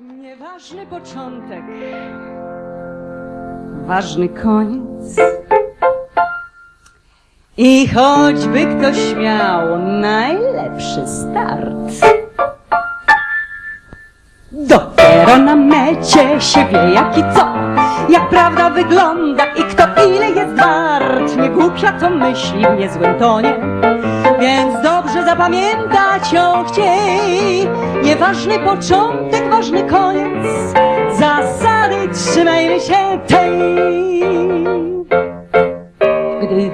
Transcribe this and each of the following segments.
Nieważny początek, ważny koniec. I choćby ktoś miał najlepszy start, dopiero na mecie się wie jak i co, jak prawda wygląda i kto ile jest wart. Nie głupia to myśli w niezłym tonie, zapamiętać ją chciej. Nieważny początek, ważny koniec, zasady trzymajmy się tej.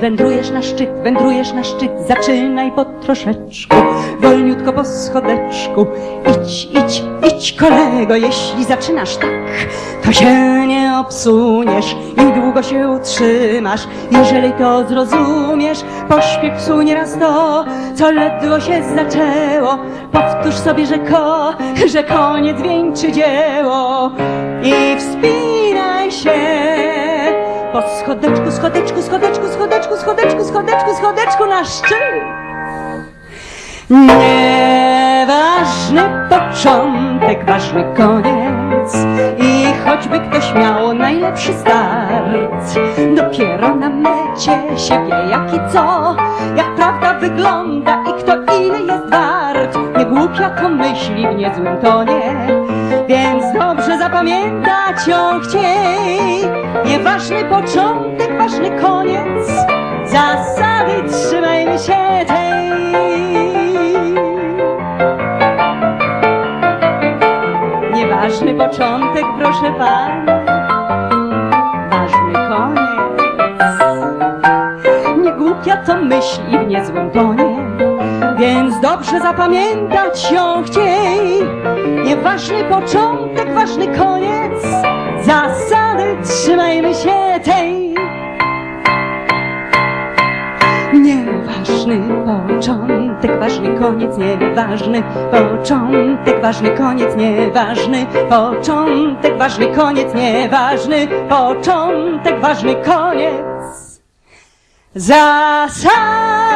Wędrujesz na szczyt, wędrujesz na szczyt, zaczynaj po troszeczku, wolniutko po schodeczku. Idź, idź, idź kolego, jeśli zaczynasz tak, to się nie obsuniesz i długo się utrzymasz. Jeżeli to zrozumiesz, pośpiech psunie raz to, co ledwo się zaczęło. Powtórz sobie, że ko, że koniec wieńczy dzieło i wspinaj się. Po schodeczku, schodeczku, schodeczku, schodeczku, schodeczku, schodeczku, schodeczku na szczyt. Nieważny początek, ważny koniec. I choćby ktoś miał najlepszy start, dopiero na mecie się wie jak i co, jak prawda wygląda i kto ile jest wart. Nie głupia to myśli w niezłym tonie, więc dobrze zapamiętać ją chciej. Nieważny początek, ważny koniec, zasady trzymajmy się tej. Nieważny początek, proszę pana, ważny koniec. Nie głupia to myśl i w niezłym tonie, więc dobrze zapamiętać ją chciej. Nieważny początek, ważny koniec, zasady trzymajmy się tej. Nieważny początek, ważny koniec, nieważny początek, ważny koniec, nieważny początek, ważny koniec, nieważny początek, ważny koniec. Zasady